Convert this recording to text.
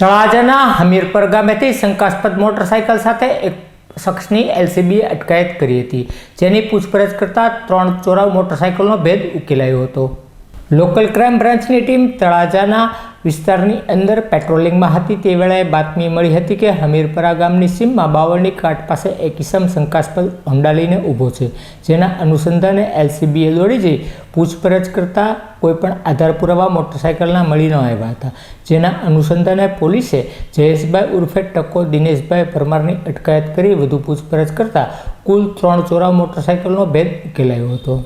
તળાજાના હમીરપર ગામેથી શંકાસ્પદ મોટરસાયકલ સાથે એક શખ્સની એલસીબીએ અટકાયત કરી હતી, જેની પૂછપરછ કરતાં ત્રણ ચોરાવ મોટરસાયકલનો ભેદ ઉકેલાયો હતો. લોકલ ક્રાઇમ બ્રાન્ચની ટીમ તળાજાના વિસ્તારની અંદર પેટ્રોલિંગમાં હતી. તે વેળાએ બાતમી મળી હતી કે હમીરપરા ગામની સીમમાં બાવળની કાટ પાસે એક ઇસમ શંકાસ્પદ હોન્ડા લઈને ઊભો છે, જેના અનુસંધાને એલસીબીએ દોડી જઈ પૂછપરછ કરતાં કોઈપણ આધાર પુરાવા મોટરસાયકલના મળી ન આવ્યા હતા. જેના અનુસંધાને પોલીસે જયેશભાઈ ઉર્ફે ટકો દિનેશભાઈ પરમારની અટકાયત કરી વધુ પૂછપરછ કરતાં કુલ ત્રણ ચોરા મોટરસાયકલનો ભેદ ઉકેલાયો હતો.